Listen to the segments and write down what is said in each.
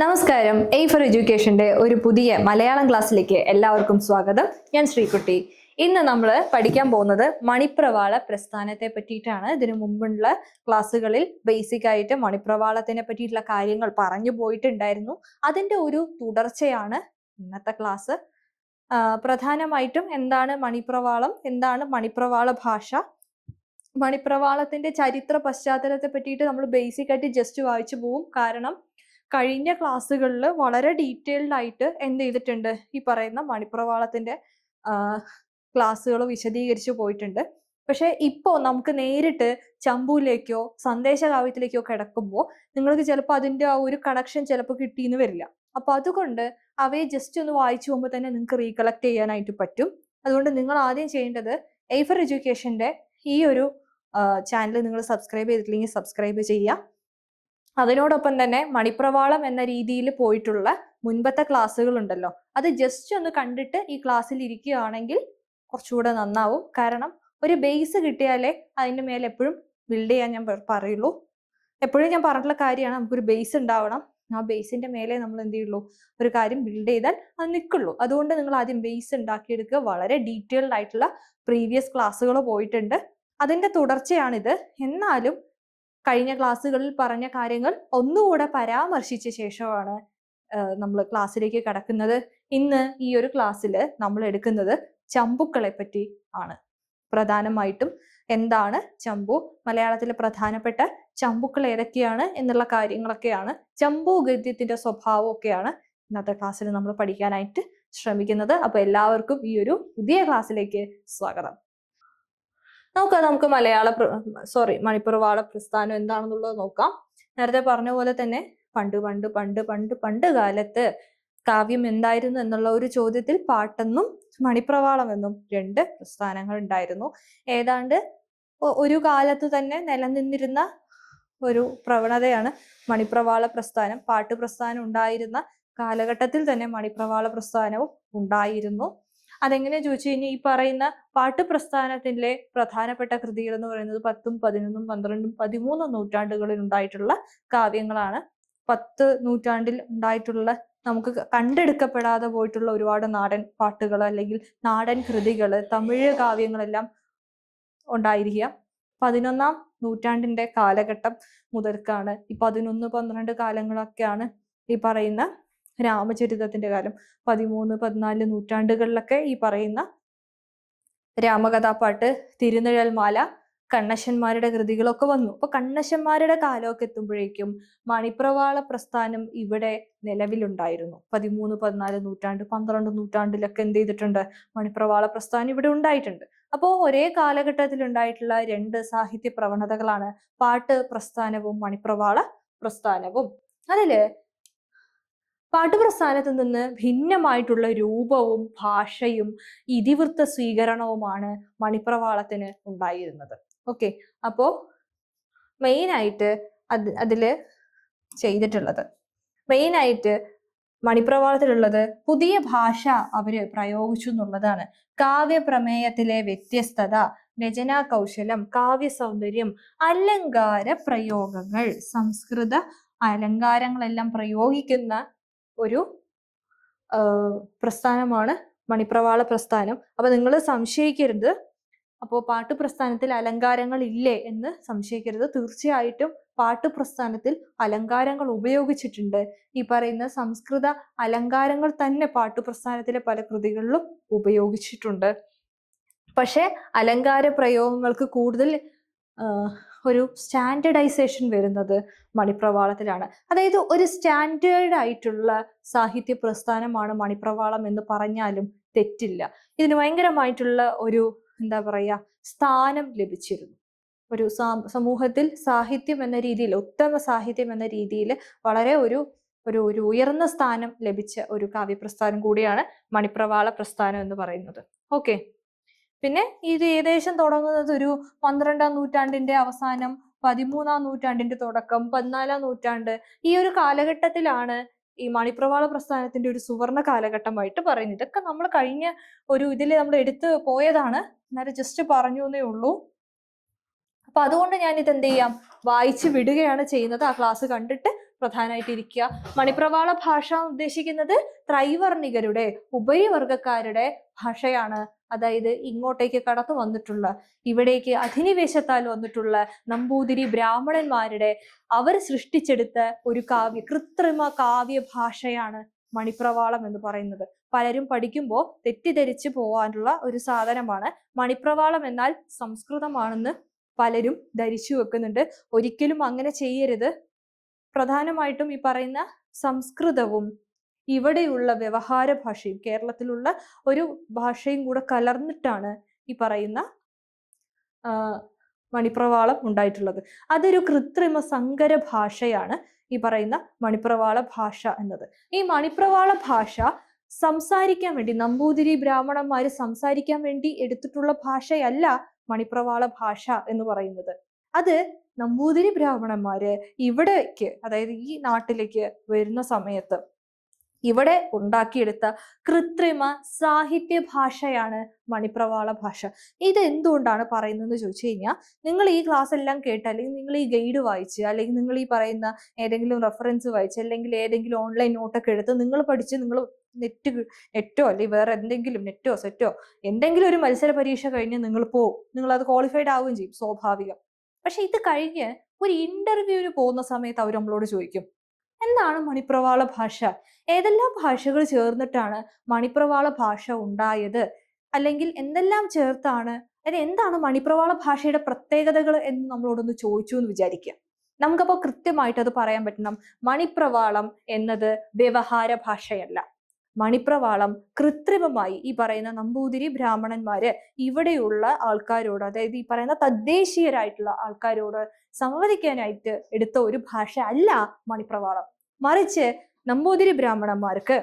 നമസ്കാരം. A four എഡ്യൂക്കേഷന്റെ ഒരു പുതിയ മലയാളം ക്ലാസ്സിലേക്ക് എല്ലാവർക്കും സ്വാഗതം. ഞാൻ ശ്രീകുട്ടി. ഇന്ന് നമ്മൾ പഠിക്കാൻ പോകുന്നത് മണിപ്രവാള പ്രസ്ഥാനത്തെ പറ്റിയിട്ടാണ്. ഇതിനു മുമ്പുള്ള ക്ലാസ്സുകളിൽ ബേസിക് ആയിട്ട് മണിപ്രവാളത്തിനെ പറ്റിയിട്ടുള്ള കാര്യങ്ങൾ പറഞ്ഞു പോയിട്ടുണ്ടായിരുന്നു. അതിന്റെ ഒരു തുടർച്ചയാണ് ഇന്നത്തെ ക്ലാസ്. പ്രധാനമായിട്ടും എന്താണ് മണിപ്രവാളം? എന്താണ് മണിപ്രവാള ഭാഷ? മണിപ്രവാളത്തിന്റെ ചരിത്ര പശ്ചാത്തലത്തെ പറ്റിയിട്ട് നമ്മൾ ബേസിക് ആയിട്ട് ജസ്റ്റ് വായിച്ചു പോവും. കാരണം കഴിഞ്ഞ ക്ലാസ്സുകളിൽ വളരെ ഡീറ്റെയിൽഡ് ആയിട്ട് എന്ത് ചെയ്തിട്ടുണ്ട്? ഈ പറയുന്ന മണിപ്രവാളത്തിന്റെ ക്ലാസ്സുകൾ വിശദീകരിച്ചു പോയിട്ടുണ്ട്. പക്ഷെ ഇപ്പോ നമുക്ക് നേരിട്ട് ചമ്പുവിലേക്കോ സന്ദേശകാവ്യത്തിലേക്കോ കിടക്കുമ്പോൾ നിങ്ങൾക്ക് ചിലപ്പോൾ അതിന്റെ ആ ഒരു കണക്ഷൻ ചിലപ്പോൾ കിട്ടിയെന്ന് വരില്ല. അപ്പൊ അതുകൊണ്ട് അവയെ ജസ്റ്റ് ഒന്ന് വായിച്ചു പോകുമ്പോൾ തന്നെ നിങ്ങൾക്ക് റീകളക്ട് ചെയ്യാനായിട്ട് പറ്റും. അതുകൊണ്ട് നിങ്ങൾ ആദ്യം ചെയ്യേണ്ടത് എയ്ഫർ എഡ്യൂക്കേഷന്റെ ഈ ഒരു ചാനൽ നിങ്ങൾ സബ്സ്ക്രൈബ് ചെയ്തിട്ടില്ലെങ്കിൽ സബ്സ്ക്രൈബ് ചെയ്യുക. അതിനോടൊപ്പം തന്നെ മണിപ്രവാളം എന്ന രീതിയിൽ പോയിട്ടുള്ള മുൻപത്തെ ക്ലാസ്സുകൾ ഉണ്ടല്ലോ അത് ജസ്റ്റ് ഒന്ന് കണ്ടിട്ട് ഈ ക്ലാസ്സിൽ ഇരിക്കുകയാണെങ്കിൽ കുറച്ചുകൂടെ നന്നാവും. കാരണം ഒരു ബേസ് കിട്ടിയാലേ അതിന്റെ മേലെ എപ്പോഴും ബിൽഡ് ചെയ്യാൻ ഞാൻ പറയുള്ളൂ. എപ്പോഴും ഞാൻ പറഞ്ഞിട്ടുള്ള കാര്യമാണ് നമുക്കൊരു ബേസ് ഉണ്ടാവണം. ആ ബേസിന്റെ മേലെ നമ്മൾ എന്ത് ചെയ്യുള്ളൂ? ഒരു കാര്യം ബിൽഡ് ചെയ്താൽ അത് നിൽക്കുള്ളൂ. അതുകൊണ്ട് നിങ്ങൾ ആദ്യം ബേസ് ഉണ്ടാക്കിയെടുക്കുക. വളരെ ഡീറ്റെയിൽഡ് ആയിട്ടുള്ള പ്രീവിയസ് ക്ലാസ്സുകൾ പോയിട്ടുണ്ട്. അതിന്റെ തുടർച്ചയാണിത്. എന്നാലും കഴിഞ്ഞ ക്ലാസ്സുകളിൽ പറഞ്ഞ കാര്യങ്ങൾ ഒന്നുകൂടെ പരാമർശിച്ച ശേഷമാണ് നമ്മൾ ക്ലാസ്സിലേക്ക് കടക്കുന്നത്. ഇന്ന് ഈ ഒരു ക്ലാസ്സിൽ നമ്മൾ എടുക്കുന്നത് ചമ്പുക്കളെ പറ്റി ആണ്. പ്രധാനമായിട്ടും എന്താണ് ചമ്പു? മലയാളത്തിലെ പ്രധാനപ്പെട്ട ചമ്പുക്കൾ ഏതൊക്കെയാണ് എന്നുള്ള കാര്യങ്ങളൊക്കെയാണ്. ചമ്പു ഗദ്യത്തിന്റെ സ്വഭാവം ഒക്കെയാണ് ഇന്നത്തെ ക്ലാസ്സിൽ നമ്മൾ പഠിക്കാനായിട്ട് ശ്രമിക്കുന്നത്. അപ്പൊ എല്ലാവർക്കും ഈ ഒരു പുതിയ ക്ലാസ്സിലേക്ക് സ്വാഗതം. നോക്കാം നമുക്ക് മലയാള സോറി മണിപ്പുറവാള പ്രസ്ഥാനം എന്താണെന്നുള്ളത് നോക്കാം. നേരത്തെ പറഞ്ഞ പോലെ തന്നെ പണ്ട് പണ്ട് പണ്ട് പണ്ട് പണ്ട് കാലത്ത് കാവ്യം എന്തായിരുന്നു എന്നുള്ള ഒരു ചോദ്യത്തിൽ പാട്ടെന്നും മണിപ്രവാളം എന്നും രണ്ട് പ്രസ്ഥാനങ്ങൾ ഉണ്ടായിരുന്നു. ഏതാണ്ട് ഒരു കാലത്ത് തന്നെ നിലനിന്നിരുന്ന ഒരു പ്രവണതയാണ് മണിപ്രവാള പ്രസ്ഥാനം. പാട്ട് പ്രസ്ഥാനം ഉണ്ടായിരുന്ന കാലഘട്ടത്തിൽ തന്നെ മണിപ്രവാള പ്രസ്ഥാനവും ഉണ്ടായിരുന്നു. അതെങ്ങനെ ചോദിച്ചു കഴിഞ്ഞാൽ ഈ പറയുന്ന പാട്ട് പ്രസ്ഥാനത്തിലെ പ്രധാനപ്പെട്ട കൃതികൾ എന്ന് പറയുന്നത് പത്തും പതിനൊന്നും പന്ത്രണ്ടും പതിമൂന്നും നൂറ്റാണ്ടുകളിൽ ഉണ്ടായിട്ടുള്ള കാവ്യങ്ങളാണ്. പത്ത് നൂറ്റാണ്ടിൽ ഉണ്ടായിട്ടുള്ള നമുക്ക് കണ്ടെടുക്കപ്പെടാതെ പോയിട്ടുള്ള ഒരുപാട് നാടൻ പാട്ടുകൾ അല്ലെങ്കിൽ നാടൻ കൃതികൾ തമിഴ് കാവ്യങ്ങളെല്ലാം ഉണ്ടായിരിക്കുക പതിനൊന്നാം നൂറ്റാണ്ടിന്റെ കാലഘട്ടം മുതൽക്കാണ് ഈ പതിനൊന്ന് പന്ത്രണ്ട് കാലങ്ങളൊക്കെയാണ് ഈ പറയുന്ന രാമചരിതത്തിന്റെ കാലം പതിമൂന്ന് പതിനാല് നൂറ്റാണ്ടുകളിലൊക്കെ ഈ പറയുന്ന രാമകഥാപാട്ട് തിരുനിഴൽമാല കണ്ണശന്മാരുടെ കൃതികളൊക്കെ വന്നു. അപ്പൊ കണ്ണശന്മാരുടെ കാലമൊക്കെ എത്തുമ്പോഴേക്കും മണിപ്രവാള പ്രസ്ഥാനം ഇവിടെ നിലവിലുണ്ടായിരുന്നു. പതിമൂന്ന് പതിനാല് നൂറ്റാണ്ട് പന്ത്രണ്ട് നൂറ്റാണ്ടിലൊക്കെ എന്ത് ചെയ്തിട്ടുണ്ട്? മണിപ്രവാള പ്രസ്ഥാനം ഇവിടെ ഉണ്ടായിട്ടുണ്ട്. അപ്പോൾ ഒരേ കാലഘട്ടത്തിൽ ഉണ്ടായിട്ടുള്ള രണ്ട് സാഹിത്യ പ്രവണതകളാണ് പാട്ട് പ്രസ്ഥാനവും മണിപ്രവാള പ്രസ്ഥാനവും. അതിൽ പാട്ടുപ്രസ്ഥാനത്ത് നിന്ന് ഭിന്നമായിട്ടുള്ള രൂപവും ഭാഷയും ഇതിവൃത്ത സ്വീകരണവുമാണ് മണിപ്രവാളത്തിന് ഉണ്ടായിരുന്നത്. ഓക്കെ അപ്പോ മെയിനായിട്ട് അത് അതിൽ ചെയ്തിട്ടുള്ളത്. മെയിനായിട്ട് മണിപ്രവാളത്തിലുള്ളത് പുതിയ ഭാഷ അവർ പ്രയോഗിച്ചു എന്നുള്ളതാണ്. കാവ്യപ്രമേയത്തിലെ വ്യത്യസ്തത രചനാ കൗശലം കാവ്യ സൗന്ദര്യം അലങ്കാര പ്രയോഗങ്ങൾ സംസ്കൃത അലങ്കാരങ്ങളെല്ലാം പ്രയോഗിക്കുന്ന ഒരു പ്രസ്ഥാനമാണ് മണിപ്രവാള പ്രസ്ഥാനം. അപ്പൊ നിങ്ങൾ സംശയിക്കരുത്. അപ്പോൾ പാട്ട് പ്രസ്ഥാനത്തിൽ അലങ്കാരങ്ങൾ ഇല്ലേ എന്ന് സംശയിക്കരുത്. തീർച്ചയായിട്ടും പാട്ട് പ്രസ്ഥാനത്തിൽ അലങ്കാരങ്ങൾ ഉപയോഗിച്ചിട്ടുണ്ട്. ഈ പറയുന്ന സംസ്കൃത അലങ്കാരങ്ങൾ തന്നെ പാട്ട് പ്രസ്ഥാനത്തിലെ പല കൃതികളിലും ഉപയോഗിച്ചിട്ടുണ്ട്. പക്ഷെ അലങ്കാര പ്രയോഗങ്ങൾക്ക് കൂടുതൽ ഒരു സ്റ്റാൻഡേർഡൈസേഷൻ വരുന്നത് മണിപ്രവാളത്തിലാണ്. അതായത് ഒരു സ്റ്റാൻഡേർഡ് ആയിട്ടുള്ള സാഹിത്യ പ്രസ്ഥാനമാണ് മണിപ്രവാളം എന്ന് പറഞ്ഞാലും തെറ്റില്ല. ഇതിന് ഭയങ്കരമായിട്ടുള്ള ഒരു എന്താ പറയുക സ്ഥാനം ലഭിച്ചിരുന്നു. ഒരു സമൂഹത്തിൽ സാഹിത്യം എന്ന രീതിയിൽ ഉത്തമ സാഹിത്യം എന്ന രീതിയിൽ വളരെ ഒരു ഒരു ഒരു ഉയർന്ന സ്ഥാനം ലഭിച്ച ഒരു കാവ്യപ്രസ്ഥാനം കൂടിയാണ് മണിപ്രവാള പ്രസ്ഥാനം എന്ന് പറയുന്നത്. ഓക്കെ. പിന്നെ ഇത് ഏകദേശം തുടങ്ങുന്നത് ഒരു പന്ത്രണ്ടാം നൂറ്റാണ്ടിന്റെ അവസാനം പതിമൂന്നാം നൂറ്റാണ്ടിന്റെ തുടക്കം പതിനാലാം നൂറ്റാണ്ട് ഈ ഒരു കാലഘട്ടത്തിലാണ് ഈ മണിപ്രവാള പ്രസ്ഥാനത്തിന്റെ ഒരു സുവർണ കാലഘട്ടമായിട്ട് പറയുന്നത്. ഇതൊക്കെ നമ്മൾ കഴിഞ്ഞ ഒരു ഇതിൽ നമ്മൾ എടുത്ത് പോയതാണ്. എന്നാലും ജസ്റ്റ് പറഞ്ഞു എന്നേ ഉള്ളൂ. അപ്പൊ അതുകൊണ്ട് ഞാൻ ഇത് എന്ത് ചെയ്യാം? വായിച്ച് വിടുകയാണ് ചെയ്യുന്നത്. ആ ക്ലാസ് കണ്ടിട്ട് പ്രധാനമായിട്ട് ഇരിക്കുക മണിപ്രവാള ഭാഷ ഉദ്ദേശിക്കുന്നത് ത്രൈവർണികരുടെ ഉപരിവർഗക്കാരുടെ ഭാഷയാണ്. അതായത് ഇങ്ങോട്ടേക്ക് കടത്തു വന്നിട്ടുള്ള ഇവിടേക്ക് അധിനിവേശത്താൽ വന്നിട്ടുള്ള നമ്പൂതിരി ബ്രാഹ്മണന്മാരുടെ അവർ സൃഷ്ടിച്ചെടുത്ത ഒരു കാവ്യ കൃത്രിമ കാവ്യ ഭാഷയാണ് മണിപ്രവാളം എന്ന് പറയുന്നത്. പലരും പഠിക്കുമ്പോൾ തെറ്റിദ്ധരിച്ചു പോവാനുള്ള ഒരു സാധനമാണ് മണിപ്രവാളം എന്നാൽ സംസ്കൃതമാണെന്ന് പലരും ധരിച്ചു വെക്കുന്നുണ്ട്. ഒരിക്കലും അങ്ങനെ ചെയ്യരുത്. പ്രധാനമായിട്ടും ഈ പറയുന്ന സംസ്കൃതവും ഇവിടെയുള്ള വ്യവഹാര ഭാഷയും കേരളത്തിലുള്ള ഒരു ഭാഷയും കൂടെ കലർന്നിട്ടാണ് ഈ പറയുന്ന മണിപ്രവാളം ഉണ്ടായിട്ടുള്ളത്. അതൊരു കൃത്രിമ സങ്കര ഭാഷയാണ് ഈ പറയുന്ന മണിപ്രവാള ഭാഷ എന്നത്. ഈ മണിപ്രവാള ഭാഷ സംസാരിക്കാൻ വേണ്ടി നമ്പൂതിരി ബ്രാഹ്മണന്മാർ സംസാരിക്കാൻ വേണ്ടി എടുത്തിട്ടുള്ള ഭാഷയല്ല മണിപ്രവാള ഭാഷ എന്ന് പറയുന്നത്. അത് നമ്പൂതിരി ബ്രാഹ്മണന്മാര് ഇവിടേക്ക് അതായത് ഈ നാട്ടിലേക്ക് വരുന്ന സമയത്ത് ഇവിടെ ഉണ്ടാക്കിയെടുത്ത കൃത്രിമ സാഹിത്യ ഭാഷയാണ് മണിപ്രവാള ഭാഷ. ഇത് എന്തുകൊണ്ടാണ് പറയുന്നതെന്ന് ചോദിച്ചു കഴിഞ്ഞാൽ നിങ്ങൾ ഈ ക്ലാസ് എല്ലാം കേട്ട് അല്ലെങ്കിൽ നിങ്ങൾ ഈ ഗൈഡ് വായിച്ച് അല്ലെങ്കിൽ നിങ്ങൾ ഈ പറയുന്ന ഏതെങ്കിലും റെഫറൻസ് വായിച്ച് അല്ലെങ്കിൽ ഏതെങ്കിലും ഓൺലൈൻ നോട്ടൊക്കെ എടുത്ത് നിങ്ങൾ പഠിച്ച് നിങ്ങൾ നെറ്റ് നെറ്റോ അല്ലെങ്കിൽ വേറെ എന്തെങ്കിലും നെറ്റോ സെറ്റോ എന്തെങ്കിലും ഒരു മത്സര പരീക്ഷ കഴിഞ്ഞ് നിങ്ങൾ പോവും. നിങ്ങൾ അത് ക്വാളിഫൈഡ് ആവുകയും ചെയ്യും സ്വാഭാവികം. പക്ഷെ ഇത് കഴിഞ്ഞ് ഒരു ഇന്റർവ്യൂവിന് പോകുന്ന സമയത്ത് അവർ നമ്മളോട് ചോദിക്കും എന്താണ് മണിപ്രവാള ഭാഷ? ഏതെല്ലാം ഭാഷകൾ ചേർന്നിട്ടാണ് മണിപ്രവാള ഭാഷ ഉണ്ടായത്? അല്ലെങ്കിൽ എന്തെല്ലാം ചേർത്താണ്? അതായത് എന്താണ് മണിപ്രവാള ഭാഷയുടെ പ്രത്യേകതകൾ എന്ന് നമ്മളോടൊന്ന് ചോദിച്ചു എന്ന് വിചാരിക്കുക നമുക്കപ്പോൾ കൃത്യമായിട്ട് അത് പറയാൻ പറ്റണം. മണിപ്രവാളം എന്നത് വ്യവഹാര ഭാഷയല്ല. മണിപ്രവാളം കൃത്രിമമായി ഈ പറയുന്ന നമ്പൂതിരി ബ്രാഹ്മണന്മാര് ഇവിടെയുള്ള ആൾക്കാരോട് അതായത് ഈ പറയുന്ന തദ്ദേശീയരായിട്ടുള്ള ആൾക്കാരോട് സംവദിക്കാനായിട്ട് എടുത്ത ഒരു ഭാഷ അല്ല മണിപ്രവാളം. മറിച്ച് നമ്പൂതിരി ബ്രാഹ്മണന്മാർക്ക്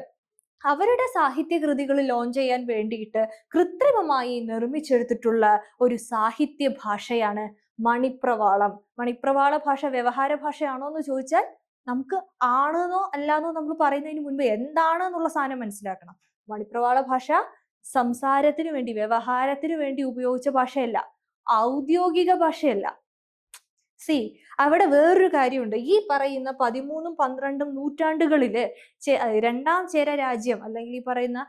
അവരുടെ സാഹിത്യകൃതികൾ ലോഞ്ച് ചെയ്യാൻ വേണ്ടിയിട്ട് കൃത്രിമമായി നിർമ്മിച്ചെടുത്തിട്ടുള്ള ഒരു സാഹിത്യ ഭാഷയാണ് മണിപ്രവാളം. മണിപ്രവാള ഭാഷ വ്യവഹാര ഭാഷയാണോ എന്ന് ചോദിച്ചാൽ നമുക്ക് ആണെന്നോ അല്ലാന്നോ നമ്മൾ പറയുന്നതിന് മുൻപ് എന്താണ് എന്നുള്ള സാധനം മനസ്സിലാക്കണം. മണിപ്രവാള ഭാഷ സംസാരത്തിന് വേണ്ടി വ്യവഹാരത്തിന് വേണ്ടി ഉപയോഗിച്ച ഭാഷയല്ല. ഔദ്യോഗിക ഭാഷയല്ല. സി അവിടെ വേറൊരു കാര്യമുണ്ട്. ഈ പറയുന്ന പതിമൂന്നും പന്ത്രണ്ടും നൂറ്റാണ്ടുകളിൽ രണ്ടാം ചേര രാജ്യം അല്ലെങ്കിൽ ഈ പറയുന്ന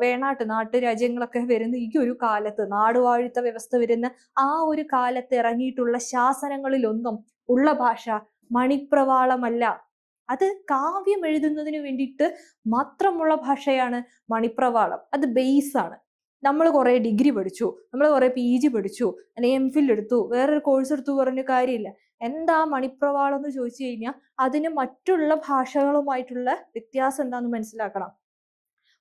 വേണാട്ട് നാട്ടുരാജ്യങ്ങളൊക്കെ വരുന്ന ഈ ഒരു കാലത്ത് നാടുവാഴിത്ത വ്യവസ്ഥ വരുന്ന ആ ഒരു കാലത്ത് ഇറങ്ങിയിട്ടുള്ള ശാസനങ്ങളിലൊന്നും ഉള്ള ഭാഷ മണിപ്രവാളമല്ല. അത് കാവ്യം എഴുതുന്നതിന് വേണ്ടിയിട്ട് മാത്രമുള്ള ഭാഷയാണ് മണിപ്രവാളം. അത് ബേസ് ആണ്. നമ്മൾ കുറെ ഡിഗ്രി പഠിച്ചു. നമ്മൾ കുറെ പി ജി പഠിച്ചു. അല്ലെങ്കിൽ എം ഫിൽ എടുത്തു. വേറൊരു കോഴ്സ് എടുത്തു പറഞ്ഞ കാര്യമില്ല. എന്താ മണിപ്രവാളം എന്ന് ചോദിച്ചു കഴിഞ്ഞാൽ അതിന് മറ്റുള്ള ഭാഷകളുമായിട്ടുള്ള വ്യത്യാസം എന്താന്ന് മനസ്സിലാക്കണം.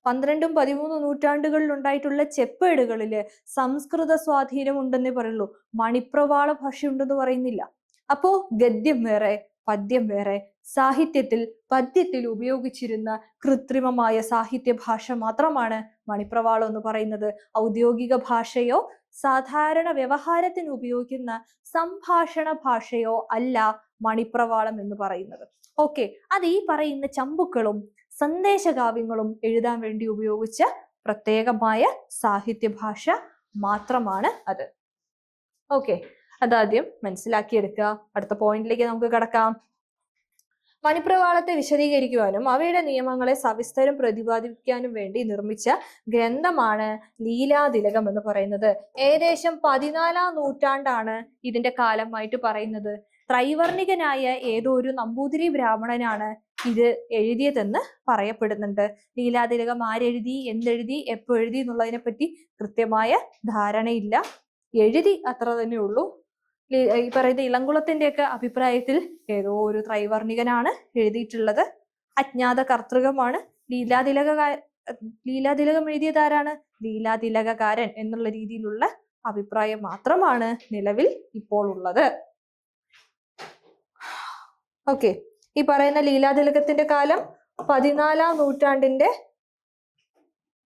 പന്ത്രണ്ടും പതിമൂന്നും നൂറ്റാണ്ടുകളിൽ ഉണ്ടായിട്ടുള്ള ചെപ്പേടുകളിൽ സംസ്കൃത സ്വാധീനം ഉണ്ടെന്നേ പറയുള്ളൂ. മണിപ്രവാള ഭാഷ ഉണ്ടെന്ന് പറയുന്നില്ല. അപ്പോ ഗദ്യം വേറെ പദ്യം വേറെ. സാഹിത്യത്തിൽ പദ്യത്തിൽ ഉപയോഗിച്ചിരുന്ന കൃത്രിമമായ സാഹിത്യ ഭാഷ മാത്രമാണ് മണിപ്രവാളം എന്ന് പറയുന്നത്. ഔദ്യോഗിക ഭാഷയോ സാധാരണ വ്യവഹാരത്തിന് ഉപയോഗിക്കുന്ന സംഭാഷണ ഭാഷയോ അല്ല മണിപ്രവാളം എന്ന് പറയുന്നത്. ഓക്കെ അത് ഈ പറയുന്ന ചമ്പുക്കളും സന്ദേശകാവ്യങ്ങളും എഴുതാൻ വേണ്ടി ഉപയോഗിച്ച പ്രത്യേകമായ സാഹിത്യ ഭാഷ മാത്രമാണ് അത്. ഓക്കെ അതാദ്യം മനസ്സിലാക്കിയെടുക്കുക. അടുത്ത പോയിന്റിലേക്ക് നമുക്ക് കടക്കാം. മണിപ്രവാളത്തെ വിശദീകരിക്കുവാനും അവയുടെ നിയമങ്ങളെ സവിസ്തരം പ്രതിപാദിക്കാനും വേണ്ടി നിർമ്മിച്ച ഗ്രന്ഥമാണ് ലീലാതിലകം എന്ന് പറയുന്നത്. ഏകദേശം പതിനാലാം നൂറ്റാണ്ടാണ് ഇതിന്റെ കാലമായിട്ട് പറയുന്നത്. ത്രൈവർണികനായ ഏതോ ഒരു നമ്പൂതിരി ബ്രാഹ്മണനാണ് ഇത് എഴുതിയതെന്ന് പറയപ്പെടുന്നുണ്ട്. ലീലാതിലകം ആരെഴുതി എന്തെഴുതി എപ്പോ എഴുതി എന്നുള്ളതിനെ പറ്റി കൃത്യമായ ധാരണയില്ല. എഴുതി അത്ര തന്നെ ഉള്ളൂ. ഈ പറയുന്ന ഇളംകുളത്തിന്റെ ഒക്കെ അഭിപ്രായത്തിൽ ഏതോ ഒരു ത്രൈവർണികനാണ് എഴുതിയിട്ടുള്ളത്. അജ്ഞാത കർത്തൃകമാണ്. ലീലാതിലക ലീലാതിലകം എഴുതിയതാരാണ്? ലീലാതിലകാരൻ എന്നുള്ള രീതിയിലുള്ള അഭിപ്രായം മാത്രമാണ് നിലവിൽ ഇപ്പോൾ ഉള്ളത്. ഓക്കെ. ഈ പറയുന്ന ലീലാതിലകത്തിന്റെ കാലം പതിനാലാം നൂറ്റാണ്ടിന്റെ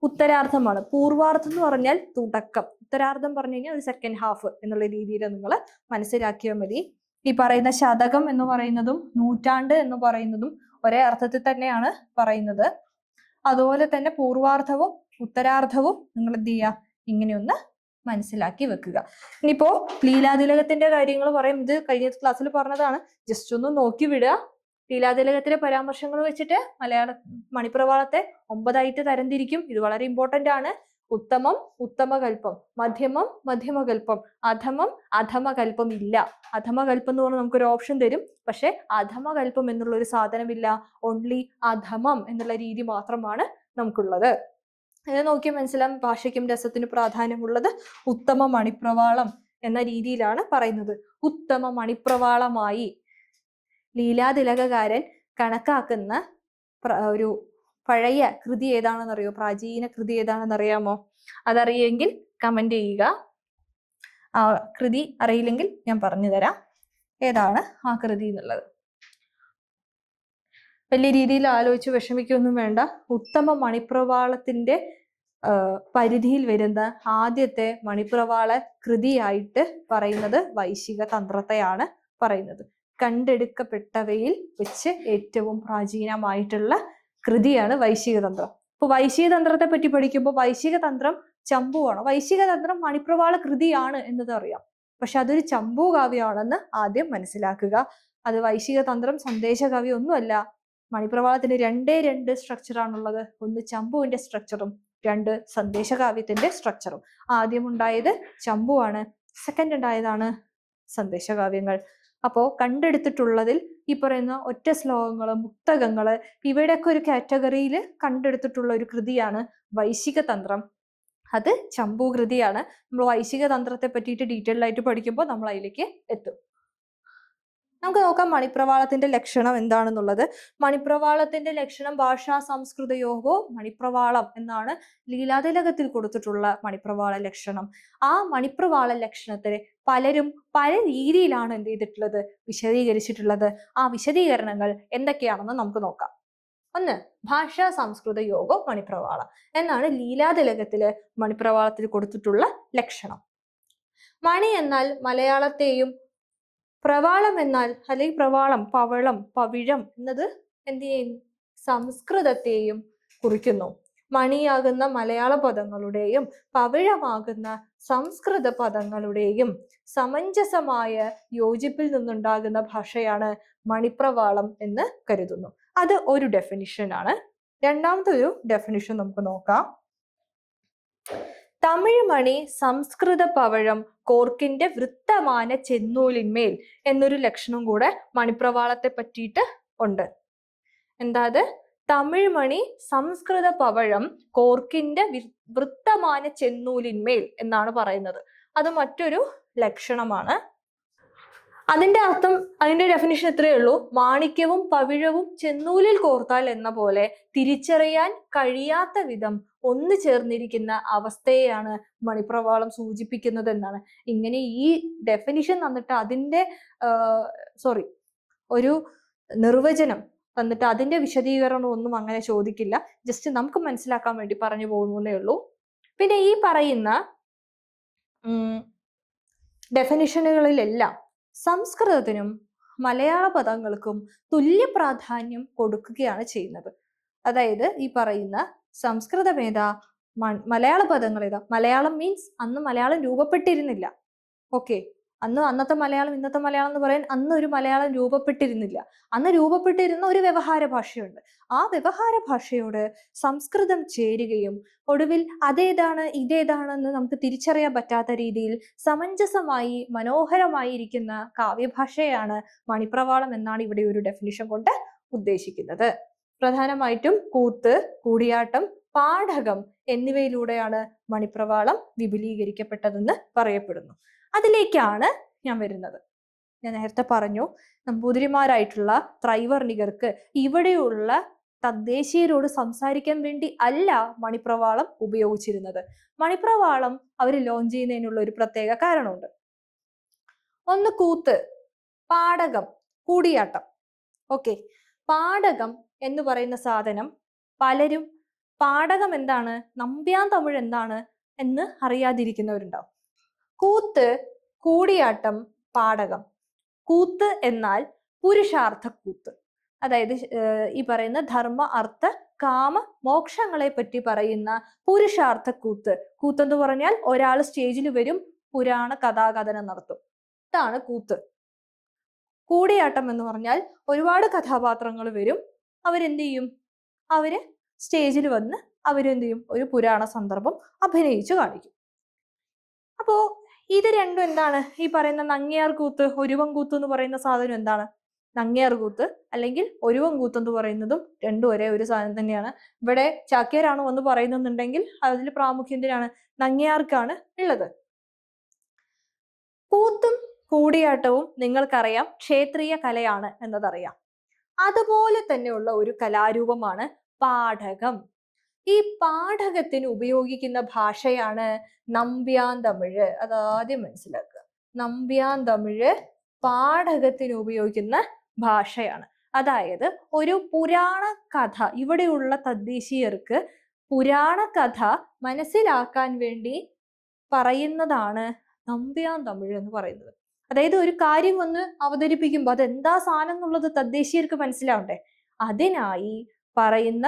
ഉത്തരാർദ്ധമാണ്. പൂർവാർത്ഥം എന്ന് പറഞ്ഞാൽ തുടക്കം. ഉത്തരാർത്ഥം പറഞ്ഞു കഴിഞ്ഞാൽ ഒരു സെക്കൻഡ് ഹാഫ് എന്നുള്ള രീതിയിൽ നിങ്ങൾ മനസ്സിലാക്കിയാൽ മതി. ഈ പറയുന്ന ശതകം എന്ന് പറയുന്നതും നൂറ്റാണ്ട് എന്ന് പറയുന്നതും ഒരേ അർത്ഥത്തിൽ തന്നെയാണ് പറയുന്നത്. അതുപോലെ തന്നെ പൂർവാർത്ഥവും ഉത്തരാർത്ഥവും നിങ്ങൾ എന്ത് ചെയ്യുക? ഇങ്ങനെയൊന്ന് മനസ്സിലാക്കി വെക്കുക. ഇനിയിപ്പോ ലീലാതിലകത്തിന്റെ കാര്യങ്ങൾ പറയും. ഇത് കഴിഞ്ഞ ക്ലാസ്സിൽ പറഞ്ഞതാണ്. ജസ്റ്റ് ഒന്ന് നോക്കി വിടുക. ലീലാതിലകത്തിലെ പരാമർശങ്ങൾ വെച്ചിട്ട് മലയാള മണിപ്രവാളത്തെ ഒമ്പതായിട്ട് തരംതിരിക്കും. ഇത് വളരെ ഇമ്പോർട്ടന്റ് ആണ്. ഉത്തമം ഉത്തമകൽപ്പം മധ്യമം മധ്യമകൽപ്പം അധമം അധമകൽപ്പം ഇല്ല. അധമകൽപ്പം എന്ന് പറഞ്ഞാൽ നമുക്കൊരു ഓപ്ഷൻ തരും. പക്ഷെ അധമകൽപ്പം എന്നുള്ള ഒരു സാധനമില്ല. ഓൺലി അധമം എന്നുള്ള രീതി മാത്രമാണ് നമുക്കുള്ളത്. ഇത് നോക്കി മനസ്സിലാവും ഭാഷയ്ക്കും രസത്തിനും പ്രാധാന്യമുള്ളത് ഉത്തമ മണിപ്രവാളം എന്ന രീതിയിലാണ് പറയുന്നത്. ഉത്തമ മണിപ്രവാളമായി. ലീലാതിലകകാരൻ കണക്കാക്കുന്ന ഒരു പഴയ കൃതി ഏതാണെന്നറിയോ? പ്രാചീന കൃതി ഏതാണെന്നറിയാമോ? അതറിയെങ്കിൽ കമന്റ് ചെയ്യുക. ആ കൃതി അറിയില്ലെങ്കിൽ ഞാൻ പറഞ്ഞു തരാം. ഏതാണ് ആ കൃതി എന്നുള്ളത്? വലിയ രീതിയിൽ ആലോചിച്ച് വിഷമിക്കൊന്നും വേണ്ട. ഉത്തമ മണിപ്രവാളത്തിന്റെ പരിധിയിൽ വരുന്ന ആദ്യത്തെ മണിപ്രവാള കൃതിയായിട്ട് പറയുന്നത് വൈശിക തന്ത്രത്തെയാണ് പറയുന്നത്. കണ്ടെടുക്കപ്പെട്ടവയിൽ വെച്ച് ഏറ്റവും പ്രാചീനമായിട്ടുള്ള കൃതിയാണ് വൈശികതന്ത്രം ഇപ്പൊ വൈശിക തന്ത്രത്തെ പറ്റി പഠിക്കുമ്പോൾ വൈശിക തന്ത്രം ചമ്പുവാണ്. വൈശിക തന്ത്രം മണിപ്രവാള കൃതിയാണ് എന്നത് അറിയാം. പക്ഷെ അതൊരു ചമ്പു കാവ്യമാണെന്ന് ആദ്യം മനസ്സിലാക്കുക. അത് വൈശിക തന്ത്രം സന്ദേശകാവ്യം ഒന്നുമല്ല മണിപ്രവാളത്തിന് രണ്ടേ രണ്ട് സ്ട്രക്ചറാണുള്ളത് ഒന്ന് ചമ്പുവിന്റെ സ്ട്രക്ചറും രണ്ട് സന്ദേശകാവ്യത്തിന്റെ സ്ട്രക്ചറും ആദ്യം ഉണ്ടായത് ചമ്പുവാണ്. സെക്കൻഡ് ഉണ്ടായതാണ് സന്ദേശകാവ്യങ്ങൾ. അപ്പോൾ കണ്ടെടുത്തിട്ടുള്ളതിൽ ഈ പറയുന്ന ഒറ്റ ശ്ലോകങ്ങൾ മുക്തകങ്ങൾ ഇവയുടെയൊക്കെ ഒരു കാറ്റഗറിയിൽ കണ്ടെടുത്തിട്ടുള്ള ഒരു കൃതിയാണ് വൈശിക തന്ത്രം. അത് ചമ്പു കൃതിയാണ് നമ്മൾ വൈശിക തന്ത്രത്തെ പറ്റിയിട്ട് ഡീറ്റെയിൽഡ് ആയിട്ട് പഠിക്കുമ്പോൾ നമ്മൾ അതിലേക്ക് എത്തും. നമുക്ക് നോക്കാം മണിപ്രവാളത്തിന്റെ ലക്ഷണം എന്താണെന്നുള്ളത്. മണിപ്രവാളത്തിന്റെ ലക്ഷണം ഭാഷാ സംസ്കൃത യോഗോ മണിപ്രവാളം എന്നാണ് ലീലാതിലകത്തിൽ കൊടുത്തിട്ടുള്ള മണിപ്രവാള ലക്ഷണം. ആ മണിപ്രവാള ലക്ഷണത്തെ പലരും പല രീതിയിലാണ് എന്ത് ചെയ്തിട്ടുള്ളത്? വിശദീകരിച്ചിട്ടുള്ളത്. ആ വിശദീകരണങ്ങൾ എന്തൊക്കെയാണെന്ന് നമുക്ക് നോക്കാം. ഒന്ന് ഭാഷാ സംസ്കൃത യോഗോ മണിപ്രവാളം എന്നാണ് ലീലാതിലകത്തിൽ മണിപ്രവാളത്തിൽ കൊടുത്തിട്ടുള്ള ലക്ഷണം. മണി എന്നാൽ മലയാളത്തെയും പ്രവാളം എന്നാൽ അല്ലെങ്കിൽ പ്രവാളം പവളം പവിഴം എന്നത് എന്ത് ചെയ്യുന്നു സംസ്കൃതത്തെയും കുറിക്കുന്നു. മണിയാകുന്ന മലയാള പദങ്ങളുടെയും പവിഴമാകുന്ന സംസ്കൃത പദങ്ങളുടെയും സമഞ്ജസമായ യോജിപ്പിൽ നിന്നുണ്ടാകുന്ന ഭാഷയാണ് മണിപ്രവാളം എന്ന് കരുതുന്നു. അത് ഒരു ഡെഫിനിഷൻ ആണ്. രണ്ടാമത്തെ ഒരു ഡെഫിനിഷൻ നമുക്ക് നോക്കാം. തമിഴ് മണി സംസ്കൃത പവഴം കോർക്കിന്റെ വൃത്തമാന ചെന്നൂലിന്മേൽ എന്നൊരു ലക്ഷണം കൂടെ മണിപ്രവാളത്തെ പറ്റിയിട്ട് ഉണ്ട്. എന്താ അത് തമിഴ് സംസ്കൃത പവഴം കോർക്കിന്റെ വൃത്തമാന ചെന്നൂലിന്മേൽ എന്നാണ് പറയുന്നത്. അത് മറ്റൊരു ലക്ഷണമാണ്. അതിന്റെ അർത്ഥം അതിന്റെ ഡെഫിനിഷൻ ഇത്രയേ ഉള്ളൂ. മാണിക്യവും പവിഴവും ചെന്നൂലിൽ കോർത്താൽ എന്ന പോലെ തിരിച്ചറിയാൻ കഴിയാത്ത വിധം ഒന്നു ചേർന്നിരിക്കുന്ന അവസ്ഥയെയാണ് മണിപ്രവാളം സൂചിപ്പിക്കുന്നത് എന്നാണ് ഇങ്ങനെ ഈ ഡെഫിനിഷൻ തന്നിട്ട് അതിന്റെ സോറി ഒരു നിർവചനം തന്നിട്ട് അതിന്റെ വിശദീകരണം ഒന്നും അങ്ങനെ ചോദിക്കില്ല. ജസ്റ്റ് നമുക്ക് മനസ്സിലാക്കാൻ വേണ്ടി പറഞ്ഞു പോകുന്നേ ഉള്ളൂ. പിന്നെ ഈ പറയുന്ന ഡെഫിനിഷനുകളിലെല്ലാം സംസ്കൃതത്തിനും മലയാള പദങ്ങൾക്കും തുല്യ പ്രാധാന്യം കൊടുക്കുകയാണ് ചെയ്യുന്നത്. അതായത് ഈ പറയുന്ന സംസ്കൃതം ഏതാ മലയാള പദങ്ങൾ ഏതാ? മലയാളം മീൻസ് അന്ന് മലയാളം രൂപപ്പെട്ടിരുന്നില്ല. ഓക്കെ അന്ന് അന്നത്തെ മലയാളം ഇന്നത്തെ മലയാളം എന്ന് പറയാൻ അന്ന് ഒരു മലയാളം രൂപപ്പെട്ടിരുന്നില്ല. അന്ന് രൂപപ്പെട്ടിരുന്ന ഒരു വ്യവഹാര ഭാഷയുണ്ട്. ആ വ്യവഹാര ഭാഷയോട് സംസ്കൃതം ചേരുകയും ഒടുവിൽ അതേതാണ് ഇതേതാണെന്ന് നമുക്ക് തിരിച്ചറിയാൻ പറ്റാത്ത രീതിയിൽ സമഞ്ജസമായി മനോഹരമായി ഇരിക്കുന്ന കാവ്യഭാഷയാണ് മണിപ്രവാളം എന്നാണ് ഇവിടെ ഒരു ഡെഫിനിഷൻ കൊണ്ട് ഉദ്ദേശിക്കുന്നത്. പ്രധാനമായിട്ടും കൂത്ത് കൂടിയാട്ടം പാഠകം എന്നിവയിലൂടെയാണ് മണിപ്രവാളം വിപുലീകരിക്കപ്പെട്ടതെന്ന് പറയപ്പെടുന്നു. അതിലേക്കാണ് ഞാൻ വരുന്നത്. ഞാൻ നേരത്തെ പറഞ്ഞു നമ്പൂതിരിമാരായിട്ടുള്ള ത്രൈവർണികർക്ക് ഇവിടെയുള്ള തദ്ദേശീയരോട് സംസാരിക്കാൻ വേണ്ടി അല്ല മണിപ്രവാളം ഉപയോഗിച്ചിരുന്നത്. മണിപ്രവാളം അവർ ലോഞ്ച് ചെയ്യുന്നതിനുള്ള ഒരു പ്രത്യേക കാരണമുണ്ട്. ഒന്ന് കൂത്ത് പാടകം കൂടിയാട്ടം. ഓക്കെ പാടകം എന്ന് പറയുന്ന സാധനം പലരും പാടകം എന്താണ്? നമ്പ്യാൻ തമിഴ് എന്താണ്? എന്ന് അറിയാതിരിക്കുന്നവരുണ്ടാവും. കൂത്ത് കൂടിയാട്ടം പാടകം കൂത്ത് എന്നാൽ പുരുഷാർത്ഥ കൂത്ത്. അതായത് ഈ പറയുന്ന ധർമ്മ അർത്ഥ കാമ മോക്ഷങ്ങളെ പറ്റി പറയുന്ന പുരുഷാർത്ഥ കൂത്ത്. കൂത്തെന്ന് പറഞ്ഞാൽ ഒരാൾ സ്റ്റേജിൽ വരും പുരാണ കഥാകഥനം നടത്തും. ഇതാണ് കൂത്ത്. കൂടിയാട്ടം എന്ന് പറഞ്ഞാൽ ഒരുപാട് കഥാപാത്രങ്ങൾ വരും അവരെന്ത് ചെയ്യും അവർ സ്റ്റേജിൽ വന്ന് അവരെന്ത് ചെയ്യും ഒരു പുരാണ സന്ദർഭം അഭിനയിച്ചു കാണിക്കും. അപ്പോ ഇത് രണ്ടും എന്താണ്? ഈ പറയുന്ന നങ്ങിയാർ കൂത്ത് ഒരുവം കൂത്ത് എന്ന് പറയുന്ന സാധനം എന്താണ്? നങ്ങിയാർ കൂത്ത് അല്ലെങ്കിൽ ഒരുവം കൂത്ത് എന്ന് പറയുന്നതും രണ്ടും ഒരേ ഒരു സാധനം തന്നെയാണ്. ഇവിടെ ചാക്യാരാണ് എന്ന് പറയുന്നുണ്ടെങ്കിൽ അതിൽ പ്രാമുഖ്യം എന്തിനാണ് നങ്ങിയാർക്കാണ് ഉള്ളത്. കൂത്തും കൂടിയാട്ടവും നിങ്ങൾക്കറിയാം. ക്ഷേത്രീയ കലയാണ് എന്നതറിയാം. അതുപോലെ തന്നെയുള്ള ഒരു കലാരൂപമാണ് പാഠകം. ഈ പാഠകത്തിന് ഉപയോഗിക്കുന്ന ഭാഷയാണ് നമ്പ്യാൻ തമിഴ്. അതാദ്യം മനസ്സിലാക്കുക. നമ്പ്യാൻ തമിഴ് പാഠകത്തിന് ഉപയോഗിക്കുന്ന ഭാഷയാണ്. അതായത് ഒരു പുരാണ കഥ ഇവിടെയുള്ള തദ്ദേശീയർക്ക് പുരാണ കഥ മനസ്സിലാക്കാൻ വേണ്ടി പറയുന്നതാണ് നമ്പ്യാൻ തമിഴ് എന്ന് പറയുന്നത്. അതായത് ഒരു കാര്യം വന്ന് അവതരിപ്പിക്കുമ്പോൾ അതെന്താ സാധനം എന്നുള്ളത് തദ്ദേശീയർക്ക് മനസ്സിലാവണ്ടേ? അതിനായി പറയുന്ന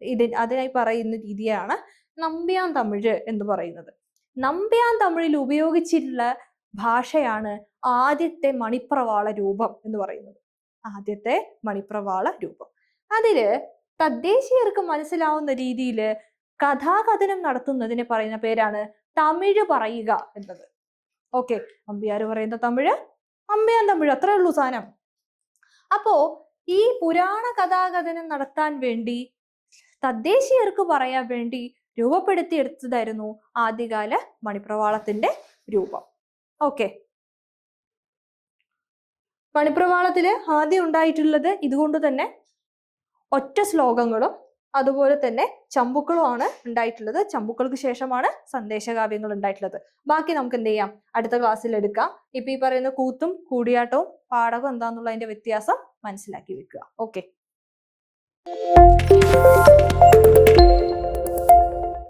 ഇത് അതിനായി പറയുന്ന രീതിയാണ് നമ്പ്യാൻ തമിഴ് എന്ന് പറയുന്നത്. നമ്പ്യാൻ തമിഴിൽ ഉപയോഗിച്ചിട്ടുള്ള ഭാഷയാണ് ആദ്യത്തെ മണിപ്രവാള രൂപം എന്ന് പറയുന്നത്. ആദ്യത്തെ മണിപ്രവാള രൂപം. അതിൽ തദ്ദേശീയർക്ക് മനസ്സിലാവുന്ന രീതിയിൽ കഥാകഥനം നടത്തുന്നതിന് പറയുന്ന പേരാണ് തമിഴ് പറയുക എന്നത്. ഓക്കെ. അമ്പിയാര് പറയുന്ന തമിഴ് അമ്പയാൻ തമിഴ്. അത്രേ ഉള്ളൂ സാധനം അപ്പോ ഈ പുരാണ കഥാകഥനം നടത്താൻ വേണ്ടി തദ്ദേശീയർക്ക് പറയാൻ വേണ്ടി രൂപപ്പെടുത്തിയെടുത്തതായിരുന്നു ആദ്യകാല മണിപ്രവാളത്തിന്റെ രൂപം. ഓക്കെ. മണിപ്രവാളത്തിൽ ആദ്യം ഉണ്ടായിട്ടുള്ളത് ഇതുകൊണ്ട് തന്നെ ഒറ്റ ശ്ലോകങ്ങളും അതുപോലെ തന്നെ ചമ്പുക്കളുമാണ് ഉണ്ടായിട്ടുള്ളത്. ചമ്പുക്കൾക്ക് ശേഷമാണ് സന്ദേശകാവ്യങ്ങൾ ഉണ്ടായിട്ടുള്ളത്. ബാക്കി നമുക്ക് എന്ത് ചെയ്യാം? അടുത്ത ക്ലാസ്സിൽ എടുക്കാം. ഇപ്പൊ ഈ പറയുന്ന കൂത്തും കൂടിയാട്ടവും പാടകവും എന്താന്നുള്ളതിന്റെ വ്യത്യാസം മനസ്സിലാക്കി വെക്കുക. ഓക്കെ